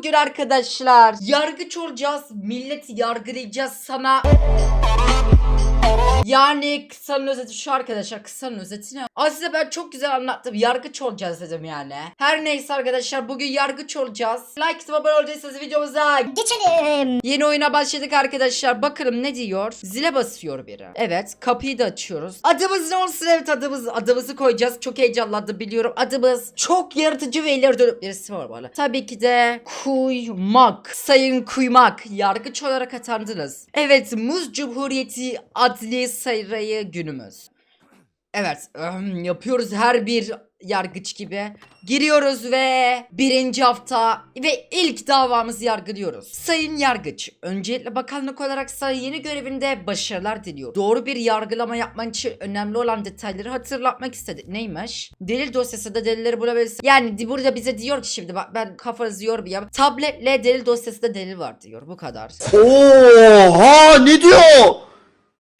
bugün arkadaşlar. Yargıç olacağız. Milleti yargılayacağız sana. Yani kısanın özeti şu arkadaşlar kısanın özeti ne? Aa, size ben çok güzel anlattım. Yargıç olacağız dedim yani. Her neyse arkadaşlar bugün yargıç olacağız. Like abone olacaksanız videomuza Geçelim. Yeni oyuna başladık arkadaşlar. Bakalım ne diyor? Zile basıyor biri. Evet kapıyı da açıyoruz. Adımız ne olsun? Evet adımız adımızı koyacağız. Çok heyecanlandım biliyorum. Adımız çok yaratıcı ve ileri dönüp birisi var böyle. Tabii ki de Kuymak. Sayın Kuymak. Yargıç olarak atandınız. Evet Muz Cumhuriyeti Adli Sayırayı günümüz. Evet ıhım, yapıyoruz her bir yargıç gibi. Giriyoruz ve birinci hafta ve ilk davamızı yargılıyoruz. Sayın Yargıç, öncelikle bakanlık olarak sana yeni görevinde başarılar diliyor. Doğru bir yargılama yapman için önemli olan detayları hatırlatmak istedik. Neymiş? Delil dosyasında delilleri bulabilirsin. Yani burada bize diyor ki şimdi bak ben kafanızı yormayayım. Tabletle delil dosyasında delil var diyor. Bu kadar. Oha ne diyor?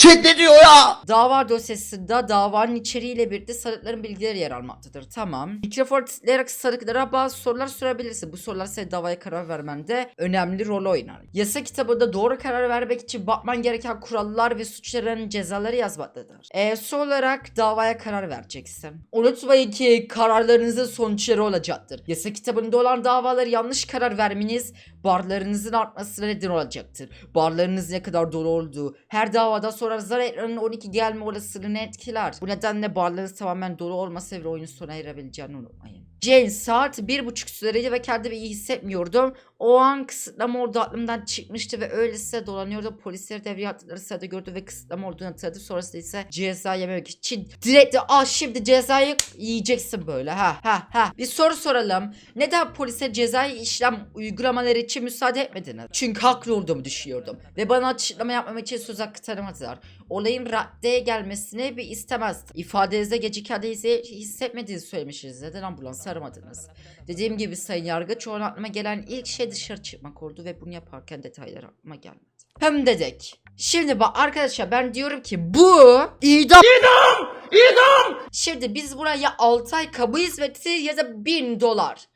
Chat ne diyor ya? Dava dosyasında davanın içeriğiyle birlikte sanıkların bilgileri yer almaktadır. Tamam. Mikrofon tıklayarak sanıklara bazı sorular sorabilirsin. Bu sorular senin davaya karar vermende önemli rol oynar. Yasa kitabında doğru karar vermek için bakman gereken kurallar ve suçların cezaları yazmaktadır. E, son olarak davaya karar vereceksin. Unutmayın ki kararlarınızın sonuçları olacaktır. Yasa kitabında olan davaları yanlış karar vermeniz barlarınızın artmasına neden olacaktır. Barlarınız ne kadar dolu olduğu, her davada sonra zar ekranının 12 gelme olasılığını etkiler. Bu nedenle barlarınız tamamen dolu olmasa bile oyunun sona erebileceğini unutmayın. Jane saat bir buçuk süreydi ve kendimi iyi hissetmiyordum. O an kısıtlama orada aklımdan çıkmıştı ve öylesine dolanıyordum. Polisleri devreye attıkları sırada gördü ve kısıtlama olduğunu hatırladı. Sonrasında ise ceza yememek için direkt de ah şimdi cezayı yiyeceksin böyle ha ha ha. Bir soru soralım. Neden polise cezai işlem uygulamaları için müsaade etmediniz? Çünkü haklı olduğumu düşünüyordum. Ve bana açıklama yapmam için söz hakkı tanımadılar. Olayın raddeye gelmesini bir istemezdim. İfadenizde gecikendiğinizi hissetmediğinizi söylemişsiniz. Neden ambulans aramadınız? Dediğim gibi sayın yargıç o aklıma gelen ilk şey dışarı çıkmak oldu ve bunu yaparken detaylar aklıma gelmedi. Hem dedik. Şimdi bak arkadaşlar ben diyorum ki bu idam Şimdi biz buraya 6 ay kamu hizmeti ya da 1000 dolar.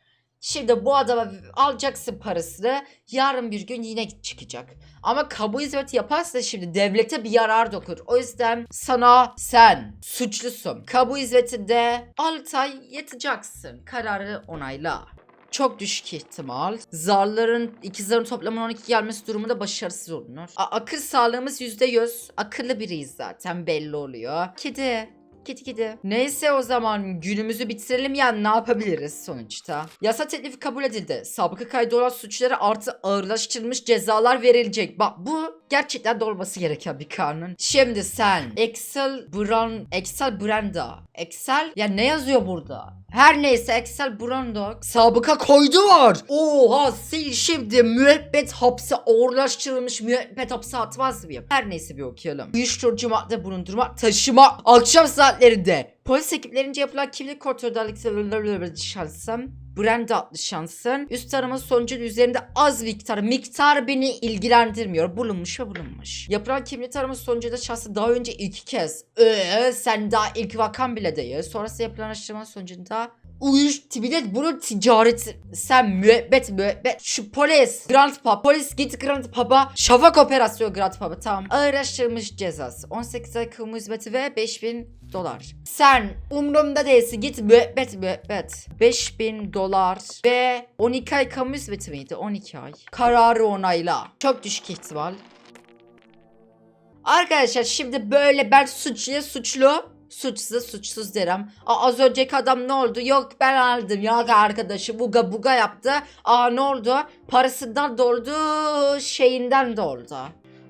Şimdi bu adama alacaksın parasını yarın bir gün yine çıkacak. Ama kamu hizmeti yaparsa şimdi devlete bir yarar dokur. O yüzden sana sen suçlusun. Kamu hizmetinde 6 ay yatacaksın. Kararı onayla. Çok düşük ihtimal. Zarların, ikizlerin toplamının 12 gelmesi durumunda başarısız olunur. A- akıl sağlığımız %100. Akıllı biriyiz zaten belli oluyor. Kedi. Kedi kedi. Neyse o zaman günümüzü bitirelim ya ne yapabiliriz sonuçta? Yasa teklifi kabul edildi. Sabıka kaydı olan suçlara artı ağırlaştırılmış cezalar verilecek. Bak bu gerçekten de olması gereken bir kanun. Şimdi sen Excel Brown, Excel Branda. Excel ya ne yazıyor burada? Her neyse Excel Brando sabıka koydu var. Oha sil şimdi müebbet hapse ağırlaştırılmış müebbet hapse atmaz mıyım? Her neyse bir okuyalım. Uyuşturucu madde bulundurma, taşıma akşam saatlerinde. Polis ekiplerince yapılan kimlik kontrolü şansım. Brand adlı şansın üst arama sonucunun üzerinde az miktar miktar beni ilgilendirmiyor. Bulunmuş ve bulunmuş. Yapılan kimlik taraması sonucunda şahsı daha önce iki kez. Ee, sen daha ilk vakan bile değil. Sonrasında yapılan araştırma sonucunda uyuş bir de ticareti. Sen müebbet müebbet. Şu polis Grand Pub. Polis git Grand Pub'a. Şafak operasyonu Grand Pub'a tamam. Ağırlaştırılmış cezası. 18 ay kamu hizmeti ve 5000 dolar. Sen umurumda değilsin. Git müebbet müebbet. 5000 dolar ve 12 ay kamu hizmeti miydi? 12 ay. Kararı onayla. Çok düşük ihtimal. Arkadaşlar şimdi böyle ben suçluya suçlu suçsuz suçsuz derim. Aa, az önceki adam ne oldu? Yok ben aldım ya arkadaşı buga buga yaptı. Aa ne oldu? Parasından doldu şeyinden doldu.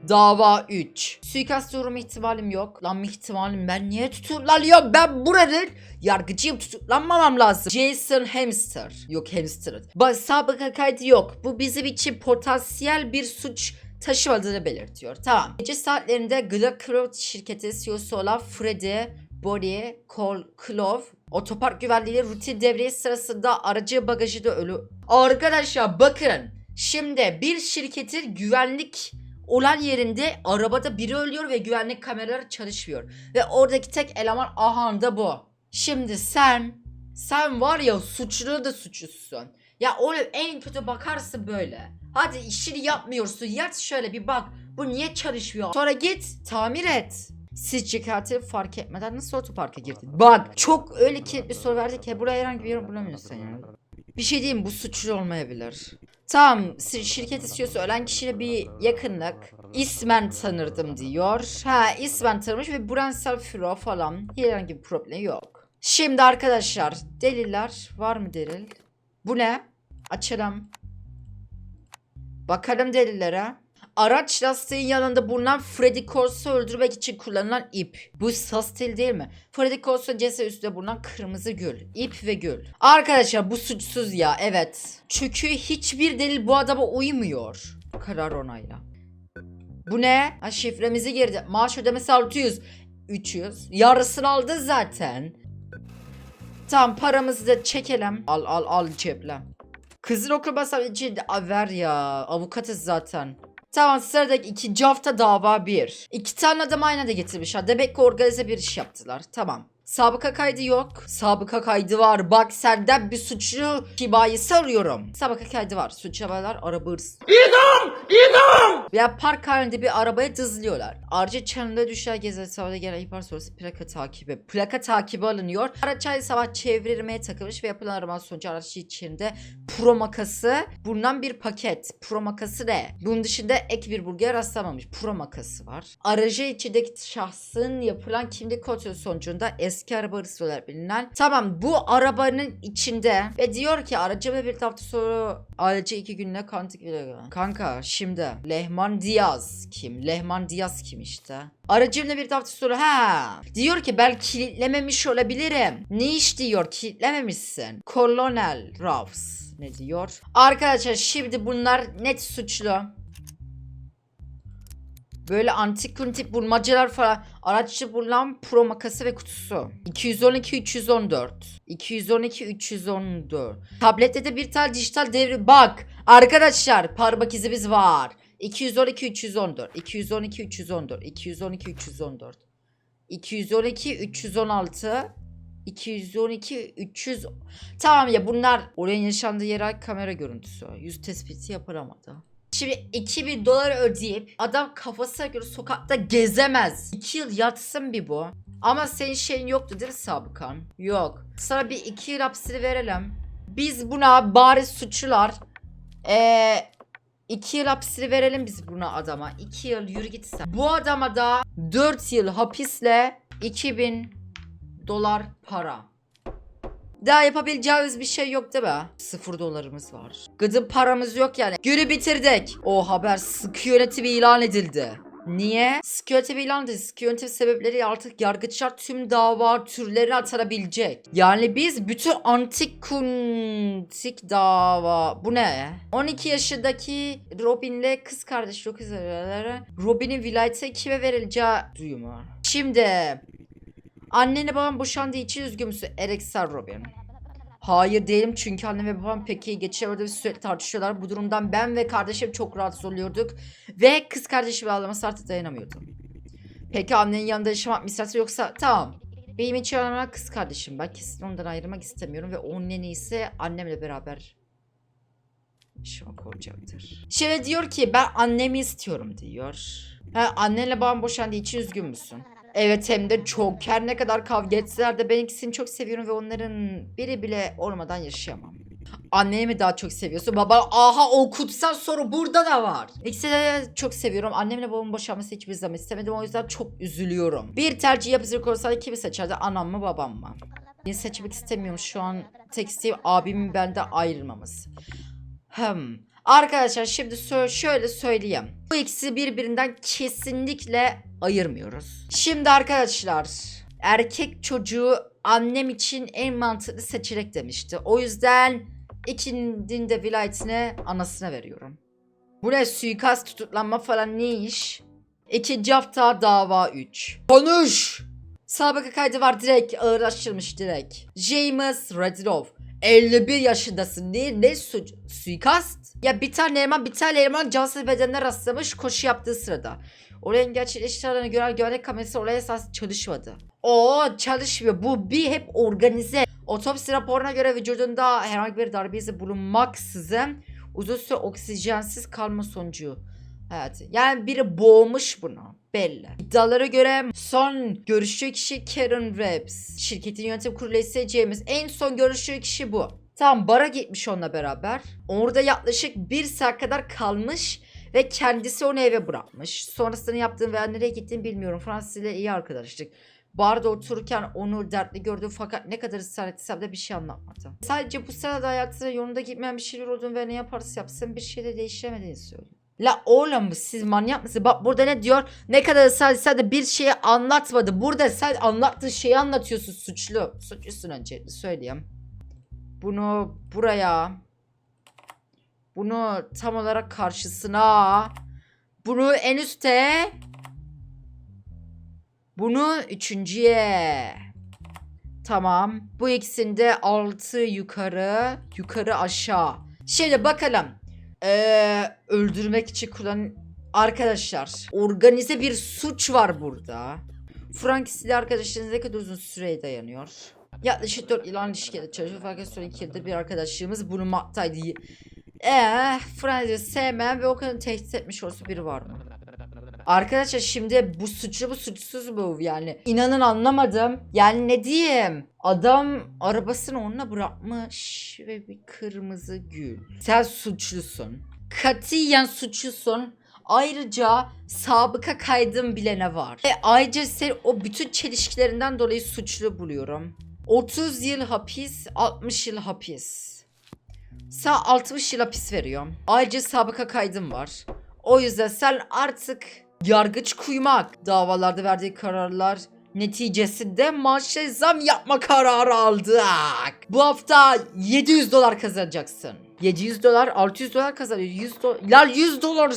Dava 3. Suikast uğrama ihtimalim yok. Lan ihtimalim ben niye tutuklanıyorum? Ben buranın yargıcıyım tutuklanmamam lazım. Jason Hamster. Yok Hamster. Bak sabıka kaydı yok. Bu bizim için potansiyel bir suç taşımadığını belirtiyor. Tamam. Gece saatlerinde Glacroft şirketi CEO'su olan Freddy Body Col Clove otopark güvenliği rutin devriye sırasında aracı bagajı da ölü. Arkadaşlar bakın. Şimdi bir şirketin güvenlik olan yerinde arabada biri ölüyor ve güvenlik kameraları çalışmıyor. Ve oradaki tek eleman aha da bu. Şimdi sen sen var ya suçlu da suçlusun. Ya oğlum en kötü bakarsın böyle. Hadi işini yapmıyorsun. Yat şöyle bir bak. Bu niye çalışmıyor? Sonra git tamir et. Siz çıkartıp fark etmeden nasıl otoparka girdin? Bak çok öyle ki bir soru verdik ki buraya herhangi bir yer bulamıyorsun yani. Bir şey diyeyim bu suçlu olmayabilir. Tamam şi- şirket istiyorsa ölen kişiyle bir yakınlık. İsmen tanırdım diyor. Ha ismen tanımış ve Bransel Führer falan. Herhangi bir problem yok. Şimdi arkadaşlar deliller var mı delil? Bu ne? Açalım. Bakalım delillere. Araç lastiğin yanında bulunan Freddy Corso öldürmek için kullanılan ip. Bu sastil değil mi? Freddy Corso cesedi üstünde bulunan kırmızı gül. İp ve gül. Arkadaşlar bu suçsuz ya evet. Çünkü hiçbir delil bu adama uymuyor. Karar onayla. Bu ne? Ha şifremizi girdi. Maaş ödemesi 600. 300. Yarısını aldı zaten. Tamam paramızı da çekelim. Al al al ceple. Kızın okuması için Aa, ver ya. Avukatız zaten. Tamam sıradaki ikinci hafta dava bir. İki tane adam aynı anda getirmişler. Demek ki organize bir iş yaptılar. Tamam. Sabıka kaydı yok. Sabıka kaydı var. Bak senden bir suçlu hibayesi arıyorum. Sabıka kaydı var. Suç haberler araba hırsız. İdam! İdam! Veya park halinde bir arabaya dızlıyorlar. Ayrıca çanında düşer gezer sahada gelen ihbar sonrası plaka takibi. Plaka takibi alınıyor. Araç aynı sabah çevirmeye takılmış ve yapılan arama sonucu araç içinde pro makası bulunan bir paket. Pro makası ne? Bunun dışında ek bir bulguya rastlamamış. Pro makası var. Aracı içindeki şahsın yapılan kimlik kontrolü sonucunda eski araba olarak bilinen. Tamam bu arabanın içinde ve diyor ki aracımla bir hafta sonra aracı iki günle kantık Kanka şimdi Lehman Diaz kim? Lehman Diaz kim işte? Aracımla bir hafta sonra ha diyor ki ben kilitlememiş olabilirim. Ne iş diyor kilitlememişsin. Kolonel Rouse ne diyor? Arkadaşlar şimdi bunlar net suçlu. Böyle antik kuntik bulmacalar falan. Araçta bulunan pro makası ve kutusu. 212 314. 212 314. Tablette de bir tane dijital devri. Bak arkadaşlar parmak izimiz var. 212 314. 212 314. 212 314. 212 316. 212 300 Tamam ya bunlar olayın yaşandığı yere ait kamera görüntüsü. Yüz tespiti yapılamadı. Şimdi 2000 dolar ödeyip adam kafasına göre sokakta gezemez. 2 yıl yatsın bir bu. Ama senin şeyin yoktu değil mi sabıkan? Yok. Sana bir 2 yıl hapsini verelim. Biz buna bari suçlular. Eee 2 yıl hapsini verelim biz buna adama. 2 yıl yürü git sen. Bu adama da 4 yıl hapisle 2000 dolar para. Daha yapabileceğimiz bir şey yok değil mi? Sıfır dolarımız var. Gıdım paramız yok yani. Günü bitirdik. O haber sıkı yönetimi ilan edildi. Niye? Sıkı yönetimi ilan edildi. Sıkı yönetim sebepleri artık yargıçlar tüm dava türlerini atarabilecek. Yani biz bütün antik kuntik dava... Bu ne? 12 yaşındaki Robin'le kız kardeş yok üzerlere Robin'in vilayeti kime verileceği duyumu. Şimdi Annenle babam boşandığı için üzgün müsün? Ereksel Robin. Hayır değilim çünkü annem ve babam pek iyi geçiyordu ve sürekli tartışıyorlar. Bu durumdan ben ve kardeşim çok rahatsız oluyorduk. Ve kız kardeşimi ağlaması artık dayanamıyordum. Peki annenin yanında yaşamak mı isterse yoksa tamam. Benim için önemli kız kardeşim. Ben kesin ondan ayrılmak istemiyorum ve onun en iyisi annemle beraber yaşamak olacaktır. Şimdi diyor ki ben annemi istiyorum diyor. Ha, annenle babam boşandığı için üzgün müsün? Evet hem de çok. Her ne kadar kavga etseler de ben ikisini çok seviyorum ve onların biri bile olmadan yaşayamam. Anneni mi daha çok seviyorsun? Baba aha o kutsal soru burada da var. İkisini de çok seviyorum. Annemle babamın boşanması hiçbir zaman istemedim. O yüzden çok üzülüyorum. Bir tercih yapacak olsaydı kimi seçerdi? Anam mı babam mı? Beni seçmek istemiyorum. Şu an tek isteğim abimin benden ayrılmaması. Hmm. Arkadaşlar şimdi şöyle söyleyeyim. Bu ikisi birbirinden kesinlikle ayırmıyoruz. Şimdi arkadaşlar erkek çocuğu annem için en mantıklı seçenek demişti. O yüzden ikinin de vilayetine anasına veriyorum. Bu ne suikast tutuklanma falan ne iş? İkinci hafta dava 3. Konuş! Sabıka kaydı var direkt ağırlaştırmış direkt. James Radilov. 51 yaşındasın. Ne, ne suç? Suikast? Ya bir tane eleman bir tane eleman cansız bedenine rastlamış koşu yaptığı sırada. Olayın gerçekleştiğini gören güvenlik kamerası olaya esas çalışmadı. O çalışmıyor. Bu bir hep organize. Otopsi raporuna göre vücudunda herhangi bir darbe izi bulunmaksızın uzun süre oksijensiz kalma sonucu. Evet. Yani biri boğmuş bunu. Belli. İddialara göre son görüştüğü kişi Karen Reeves. Şirketin yönetim kurulu James. En son görüştüğü kişi bu. Tam bara gitmiş onunla beraber. Orada yaklaşık bir saat kadar kalmış ve kendisi onu eve bırakmış. Sonrasında yaptığım veya nereye gittiğini bilmiyorum. Fransız ile iyi arkadaşlık. Barda otururken onu dertli gördüm fakat ne kadar ısrar etsem de bir şey anlatmadı. Sadece bu sırada hayatında yolunda gitmeyen bir şeyler olduğunu ve ne yaparsa yapsın bir şey de değiştiremediğini söylüyor. La oğlum siz manyak mısınız? Bak burada ne diyor? Ne kadar etse de bir şeyi anlatmadı. Burada sen anlattığı şeyi anlatıyorsun suçlu. Suçlusun öncelikle söyleyeyim. Bunu buraya. Bunu tam olarak karşısına. Bunu en üste. Bunu üçüncüye. Tamam. Bu ikisinde altı yukarı, yukarı aşağı. Şimdi bakalım. Ee, öldürmek için kullan arkadaşlar. Organize bir suç var burada. Frankis ile arkadaşlarınız ne kadar uzun süreye dayanıyor? Yaklaşık 4 yıl aynı ilişkide çalışıyor fakat son 2 yıldır bir arkadaşlığımız bulunmaktaydı. Eee Fransız'ı sevmeyen ve o kadar tehdit etmiş olsa biri var mı? Arkadaşlar şimdi bu suçlu bu suçsuz mu yani. İnanın anlamadım. Yani ne diyeyim? Adam arabasını onunla bırakmış ve bir kırmızı gül. Sen suçlusun. Katiyen suçlusun. Ayrıca sabıka kaydın bile ne var? Ve ayrıca sen o bütün çelişkilerinden dolayı suçlu buluyorum. 30 yıl hapis 60 yıl hapis. Sağ 60 yıl hapis veriyorum. Ayrıca sabıka kaydım var. O yüzden sen artık yargıç kuymak davalarda verdiği kararlar neticesinde maaşa zam yapma kararı aldık. Bu hafta 700 dolar kazanacaksın. 700 dolar 600 dolar kazanıyor. 100 dolar. Lan 100 dolar.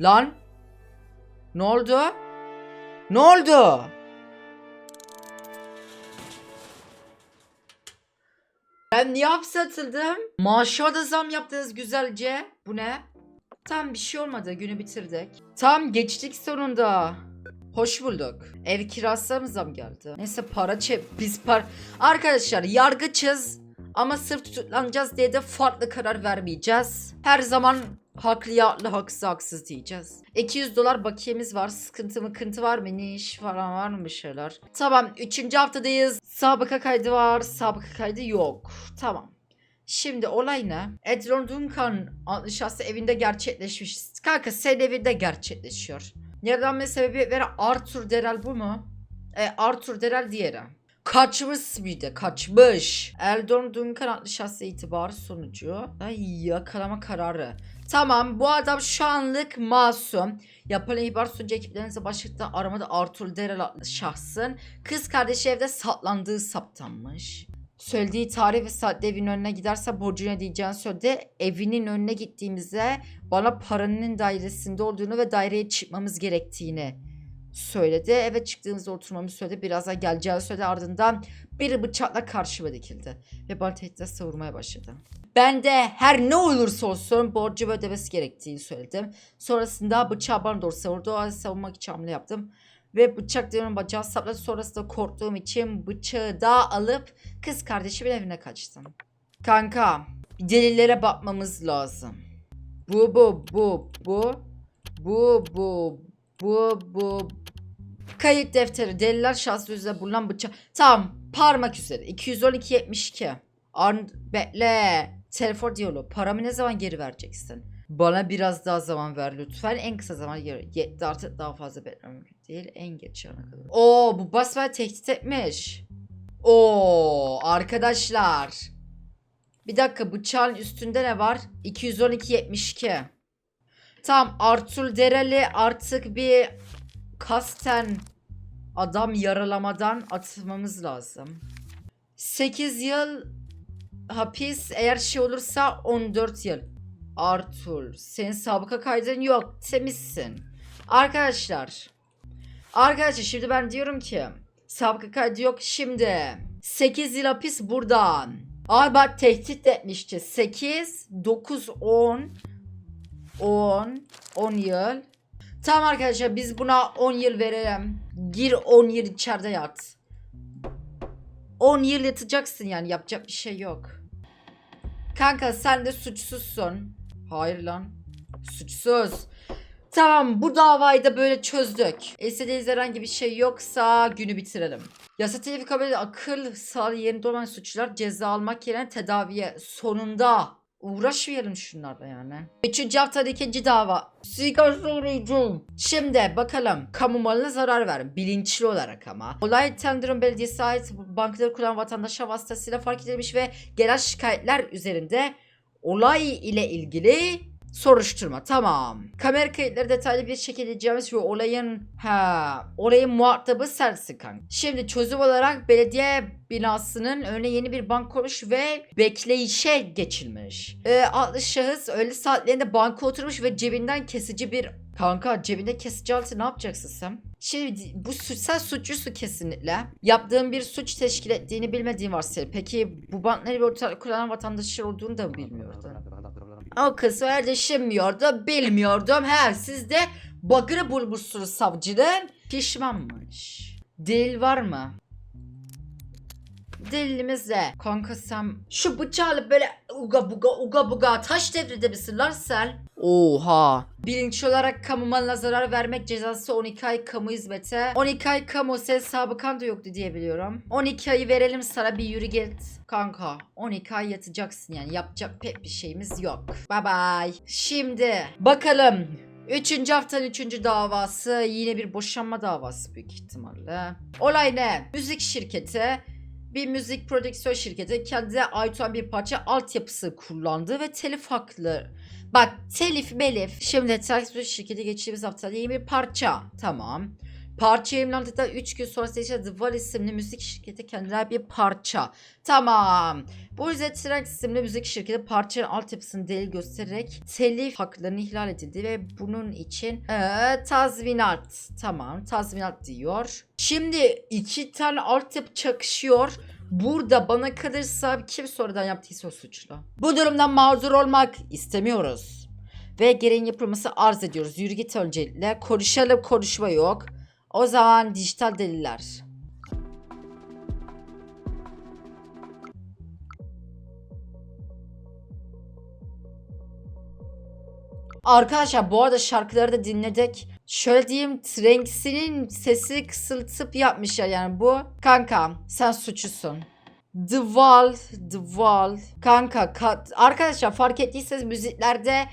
Lan. Ne oldu? Ne oldu? Ben niye hapse atıldım? Maaşa da zam yaptınız güzelce. Bu ne? Tam bir şey olmadı. Günü bitirdik. Tam geçtik sonunda. Hoş bulduk. Ev kirasına mı geldi? Neyse para çep. Biz par... Arkadaşlar yargıçız. Ama sırf tutuklanacağız diye de farklı karar vermeyeceğiz. Her zaman haklı haklı haksız haksız diyeceğiz. 200 dolar bakiyemiz var. Sıkıntı mı kıntı var mı? Ne iş falan var mı bir şeyler? Tamam 3. haftadayız. Sabıka kaydı var. Sabıka kaydı yok. Tamam. Şimdi olay ne? Edron Duncan şahsı evinde gerçekleşmiş. Kanka senin evinde gerçekleşiyor. Nereden sebebi veren Arthur Derel bu mu? E, Arthur Derel diğeri. Kaçmış de kaçmış. Eldon Duncan adlı şahsı itibarı sonucu. Ay yakalama kararı. Tamam bu adam şu anlık masum. Yapılan ihbar sonucu ekiplerinize başlıkta aramada Arthur Derel adlı şahsın kız kardeşi evde saklandığı saptanmış. Söylediği tarih ve saatte evin önüne giderse borcunu ödeyeceğini söyledi. Evinin önüne gittiğimizde bana paranın dairesinde olduğunu ve daireye çıkmamız gerektiğini söyledi. Eve çıktığımızda oturmamı söyledi. Birazdan geleceğini söyledi. Ardından bir bıçakla karşıma dikildi. Ve bana tehditle savurmaya başladı. Ben de her ne olursa olsun borcu ödemesi gerektiğini söyledim. Sonrasında bıçağı bana doğru savurdu. O savunmak için hamle yaptım. Ve bıçak diyorum bacağı sapladı. Sonrasında korktuğum için bıçağı da alıp kız kardeşimin evine kaçtım. Kanka delillere bakmamız lazım. Bu bu bu bu bu bu bu bu Kayıt defteri deliller şahsı üzerinde bulunan bıçak. Tamam parmak üzeri 212 72. Arn bekle. Telefon diyaloğu. Paramı ne zaman geri vereceksin? Bana biraz daha zaman ver lütfen. En kısa zaman. Yetti artık daha fazla beklemem mümkün değil. En geç yana kadar. Oo bu basbayağı tehdit etmiş. Oo arkadaşlar. Bir dakika bıçağın üstünde ne var? 212 72. Tamam Artur Dereli artık bir kasten adam yaralamadan atmamız lazım. 8 yıl hapis eğer şey olursa 14 yıl. Arthur senin sabıka kaydın yok temizsin. Arkadaşlar. Arkadaşlar şimdi ben diyorum ki sabıka kaydı yok şimdi. 8 yıl hapis buradan. Ay tehdit etmişti. 8, 9, 10, 10, 10 yıl. Tamam arkadaşlar biz buna 10 yıl verelim. Gir 10 yıl içeride yat. 10 yıl yatacaksın yani yapacak bir şey yok. Kanka sen de suçsuzsun. Hayır lan. Suçsuz. Tamam bu davayı da böyle çözdük. İstediğiniz herhangi bir şey yoksa günü bitirelim. Yasa telifi kabul eden akıl sağlığı yerinde olmayan suçlular ceza almak yerine tedaviye sonunda uğraşmayalım şunlarla yani. Üçüncü haftada ikinci dava. Sigara soracağım. Şimdi bakalım. Kamu malına zarar verin. Bilinçli olarak ama. Olay Tenderun Belediyesi ait bankaları kullanan vatandaşa vasıtasıyla fark edilmiş ve gelen şikayetler üzerinde olay ile ilgili soruşturma. Tamam. Kamera kayıtları detaylı bir şekilde inceleyeceğimiz ve olayın ha olayın muhatabı sensin kanka. Şimdi çözüm olarak belediye binasının önüne yeni bir bank kurmuş ve bekleyişe geçilmiş. Ee, adlı şahıs öğle saatlerinde banka oturmuş ve cebinden kesici bir Kanka cebinde kesici aleti ne yapacaksın sen? Şimdi bu suç sen kesinlikle. Yaptığın bir suç teşkil ettiğini bilmediğin varsayıl. Peki bu bankları bir ortak kullanan vatandaşlar olduğunu da bilmiyordun? O kısmı düşünmüyordu, bilmiyordum. He siz de bakırı bulmuşsunuz savcının. Pişmanmış. Delil var mı? Delilimiz de. Kanka sen şu bıçağı alıp böyle uga buga uga buga taş devrede misin lan sen? Oha. Bilinçli olarak kamu malına zarar vermek cezası 12 ay kamu hizmete. 12 ay kamu sen sabıkan da yoktu diye biliyorum. 12 ayı verelim sana bir yürü git. Kanka 12 ay yatacaksın yani yapacak pek bir şeyimiz yok. Bye bye. Şimdi bakalım. Üçüncü haftanın üçüncü davası yine bir boşanma davası büyük ihtimalle. Olay ne? Müzik şirketi bir müzik prodüksiyon şirketi kendine ait olan bir parça altyapısı kullandı ve telif haklı. Bak telif melif. Şimdi telif şirketi geçtiğimiz haftada yeni bir parça. Tamam. Parça yayınlandıktan 3 gün sonra ise The Wall isimli müzik şirketi kendine bir parça. Tamam. Bu yüzden Trax isimli müzik şirketi parçanın altyapısını delil göstererek telif haklarını ihlal edildi ve bunun için ee, tazminat. Tamam tazminat diyor. Şimdi iki tane altyapı çakışıyor. Burada bana kalırsa kim sonradan yaptıysa o suçlu. Bu durumdan mağdur olmak istemiyoruz. Ve gereğin yapılması arz ediyoruz. Yürü git öncelikle. Konuşalım konuşma yok. O zaman dijital deliller. Arkadaşlar bu arada şarkıları da dinledik. Şöyle diyeyim Tranks'inin sesi kısıltıp yapmışlar yani bu. Kanka sen suçlusun. The Wall, The Wall. Kanka ka- arkadaşlar fark ettiyseniz müziklerde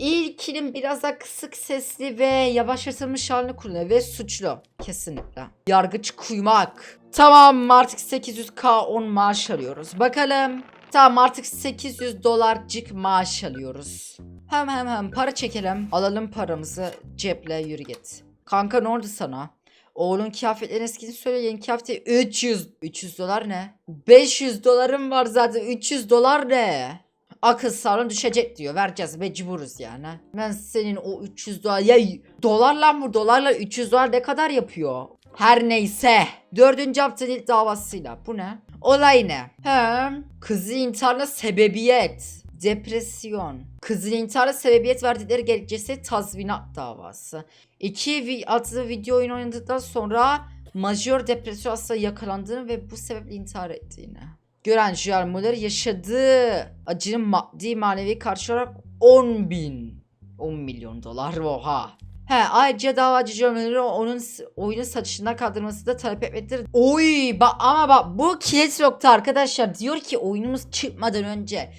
ilkinin biraz daha kısık sesli ve yavaşlatılmış halini kullanıyor ve suçlu kesinlikle. Yargıç kuymak. Tamam artık 800k 10 maaş alıyoruz. Bakalım. Tamam artık 800 dolarcık maaş alıyoruz. Hem hem hem para çekelim. Alalım paramızı ceple yürü git. Kanka ne oldu sana? Oğlun kıyafetlerin eskini söyle yeni kıyafeti 300. 300 dolar ne? 500 dolarım var zaten 300 dolar ne? Akıl sağlığın düşecek diyor. Vereceğiz mecburuz yani. Ben senin o 300 dolar ya dolarla mı dolarla 300 dolar ne kadar yapıyor? Her neyse. Dördüncü haftanın ilk davasıyla. Bu ne? Olay ne? He. Kızı intiharına sebebiyet. Depresyon. Kızın intihara sebebiyet verdikleri gerekçesi tazminat davası. İki vi adlı video oyunu oynadıktan sonra majör depresyon hastalığı yakalandığını ve bu sebeple intihar ettiğini. Gören Joel Muller yaşadığı acının maddi manevi karşı olarak 10 bin. 10 milyon dolar oha. He ayrıca davacı Joel Muller'ı onun oyunu satışından kaldırması da talep etmektedir. Oy bak ama bak bu kilit nokta arkadaşlar. Diyor ki oyunumuz çıkmadan önce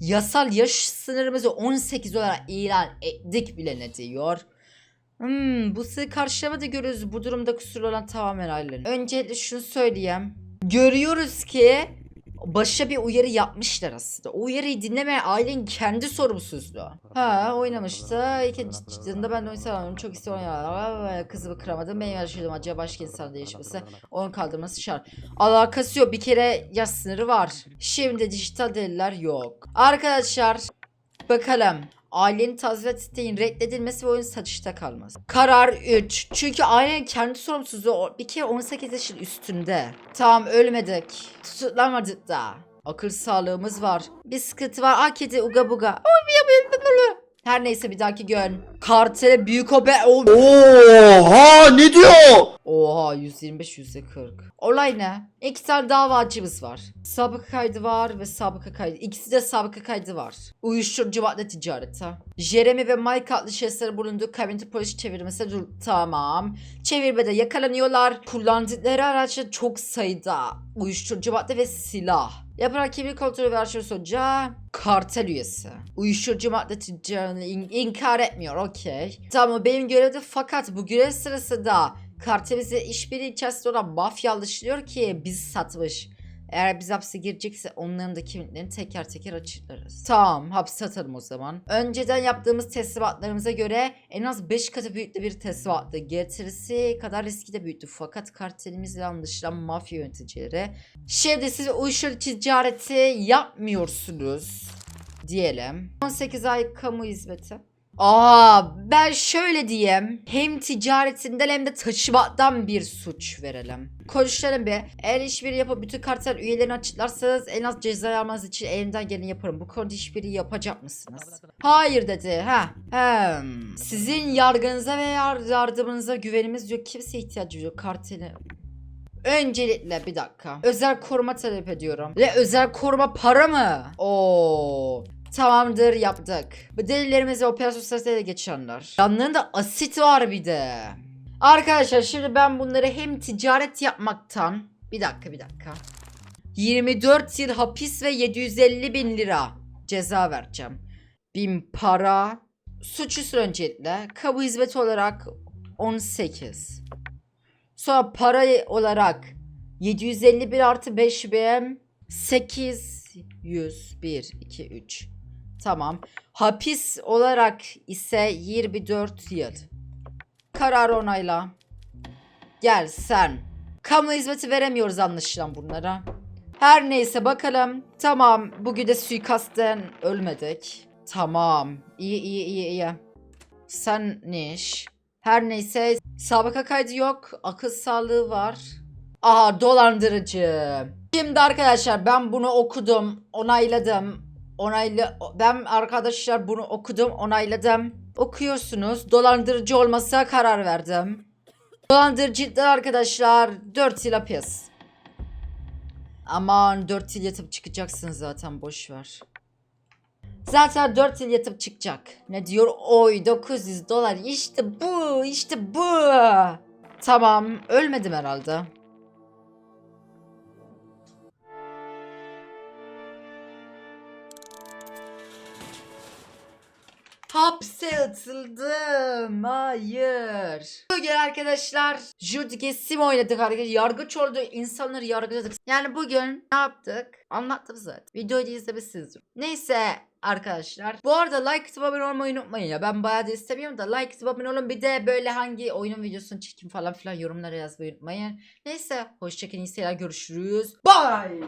yasal yaş sınırımızı 18 olarak ilan ettik bile ne diyor. Hmm, bu sığ karşılamada görüyoruz. Bu durumda kusurlu olan tamamen ailenin. Öncelikle şunu söyleyeyim. Görüyoruz ki başa bir uyarı yapmışlar aslında. O uyarıyı dinleme ailenin kendi sorumsuzluğu. Ha oynamıştı. İkinci ben de sanıyorum. Çok istiyorum ya. Kızımı kıramadım. Benim yaşadığım acıya başka insan değişmesi. Onun kaldırması şart. Alakası yok. Bir kere yaş sınırı var. Şimdi dijital deliller yok. Arkadaşlar bakalım. Ailenin tazminat isteğin reddedilmesi ve oyun satışta kalması. Karar 3. Çünkü ailenin kendi sorumsuzluğu bir kere 18 yaşın üstünde. Tamam ölmedik. Tutuklanmadık da. Akıl sağlığımız var. Bir sıkıntı var. Kedi uga buga. Oy, bir- bir- bir- bir- Her neyse bir dahaki gün. Kartele büyük o be... O- Oha ne diyor? Oha 125 yüzde 40. Olay ne? İki tane davacımız var. Sabıka kaydı var ve sabıka kaydı. İkisi de sabıka kaydı var. Uyuşturucu madde ticareti. Jeremy ve Mike adlı şahısların bulunduğu kabineti polis çevirmesi dur tamam. Çevirmede yakalanıyorlar. Kullandıkları araçta çok sayıda uyuşturucu madde ve silah. Yaparak kimlik kontrolü ve araçları sonuca kartel üyesi. Uyuşturucu madde ticarını in- inkar etmiyor okey. Tamam benim görevde fakat bu görev sırasında kartelimize işbirliği içerisinde olan mafya alışılıyor ki biz satmış. Eğer biz hapse girecekse onların da kimliklerini teker teker açıklarız. Tamam hapse atalım o zaman. Önceden yaptığımız teslimatlarımıza göre en az 5 katı büyüklü bir teslimattı. Getirisi kadar riski de büyüktü. Fakat kartelimizle anlaşılan mafya yöneticileri. Şimdi siz uyuşturucu ticareti yapmıyorsunuz diyelim. 18 ay kamu hizmeti. Aa ben şöyle diyeyim. Hem ticaretinden hem de taşımadan bir suç verelim. Konuşalım bir. Eğer işbirliği yapıp bütün kartel üyelerini açıklarsanız en az ceza almanız için elimden geleni yaparım. Bu konuda işbirliği yapacak mısınız? Hayır dedi. Ha. Hem. Sizin yargınıza ve yar- yardımınıza güvenimiz yok. Kimseye ihtiyacı yok. Karteli Öncelikle bir dakika. Özel koruma talep ediyorum. Ve özel koruma para mı? Oo. Tamamdır yaptık. Bu delillerimizi operasyon sırasında ele geçirenler. Yanlarında asit var bir de. Arkadaşlar şimdi ben bunları hem ticaret yapmaktan bir dakika bir dakika. 24 yıl hapis ve 750 bin lira ceza vereceğim. Bin para. Suçüstü öncelikle. Kamu hizmeti olarak 18. Sonra para olarak 751 artı 5 BM 800 1 2 3 Tamam. Hapis olarak ise 24 yıl. Karar onayla. Gel sen. Kamu hizmeti veremiyoruz anlaşılan bunlara. Her neyse bakalım. Tamam. Bugün de suikastten ölmedik. Tamam. İyi iyi iyi iyi. Sen ne iş? Her neyse sabıka kaydı yok. Akıl sağlığı var. Aha dolandırıcı. Şimdi arkadaşlar ben bunu okudum. Onayladım. Onaylı ben arkadaşlar bunu okudum, onayladım. Okuyorsunuz. Dolandırıcı olmasa karar verdim. Dolandırıcılar arkadaşlar 4 yıl hapis. Aman 4 yıl yatıp çıkacaksın zaten boş ver. Zaten 4 yıl yatıp çıkacak. Ne diyor? Oy 900 dolar. İşte bu, işte bu. Tamam, ölmedim herhalde. Hapse atıldım. Hayır. Bugün arkadaşlar Judy Sim oynadık arkadaşlar. Yargıç oldu. insanları yargıladık. Yani bugün ne yaptık? Anlattım zaten. Videoyu da izlemişsinizdir. Neyse arkadaşlar. Bu arada like atıp abone olmayı unutmayın ya. Ben bayağı da istemiyorum da like atıp abone olun. Bir de böyle hangi oyunun videosunu çekeyim falan filan yorumlara yazmayı unutmayın. Neyse hoşçakalın. iyi seyirler. Görüşürüz. Bye.